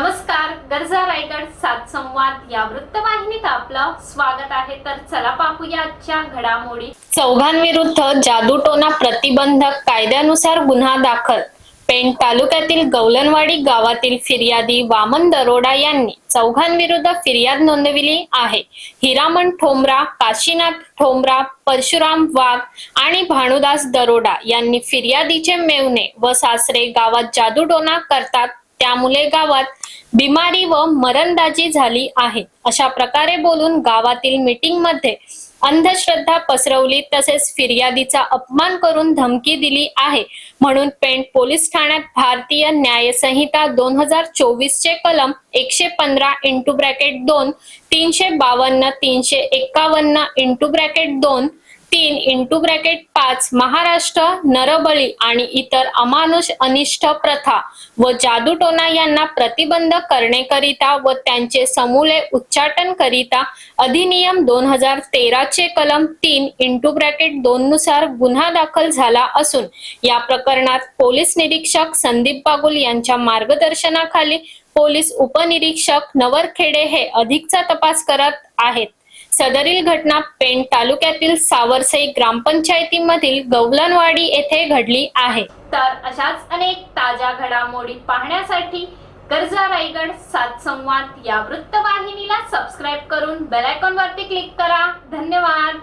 नमस्कार गरजा रायगड संवाद या वृत्तवाहिनीत आपलं स्वागत आहे. तर चला पाहूया आजच्या घडामोडी. चौघांविरुद्ध जादूटोना प्रतिबंधक कायद्यानुसार गुन्हा दाखल. पेण तालुक्यातील गौलनवाडी गावातील फिर्यादी वामन दरोडा यांनी चौघांविरुद्ध फिर्याद नोंदविली आहे. हिरामण ठोंबरा काशीनाथ ठोंबरा परशुराम वाघ आणि भानुदास दरोडा यांनी फिर्यादीचे मेवणे व सासरे गावात जादूटोना करतात त्यामुळे गावात बिमारी व मरणदाजी झाली आहे. अशा प्रकारे बोलून गावातील मीटिंगमध्ये अंधश्रद्धा पसरवली तसेच फिर्यादीचा अपमान करून धमकी दिली आहे. म्हणून पेंट पोलीस ठाण्यात भारतीय न्याय संहिता दोन हजार चोवीस चे कलम एकशे पंधरा इंटू ब्रॅकेट दोन तीनशे बावन्न तीनशे एक्कावन्न इंटू ब्रॅकेट दोन तीन इंटू ब्रॅकेट पाच महाराष्ट्र नरबळी आणि इतर अमानुष अनिष्ट प्रथा व जादूटोना यांना प्रतिबंध करण्याकरिता व त्यांचे समूले उच्चाटन करिता अधिनियम दोन हजार तेराचे कलम तीन इंटू ब्रॅकेट दोन नुसार गुन्हा दाखल झाला असून या प्रकरणात पोलीस निरीक्षक संदीप बागुल यांच्या मार्गदर्शनाखाली पोलीस उपनिरीक्षक नवरखेडे हे अधिकचा तपास करत आहेत. सदरील घटना पेण तालुक्यातील सावरसई ग्रामपंचायतीमधील गवलनवाडी येथे घडली आहे. तर अशाच अनेक ताज्या घडामोडी पाहण्यासाठी गरजा रायगड सात संवाद या वृत्तवाहिनीला सबस्क्राईब करून बेल आयकॉन वरती क्लिक करा. धन्यवाद.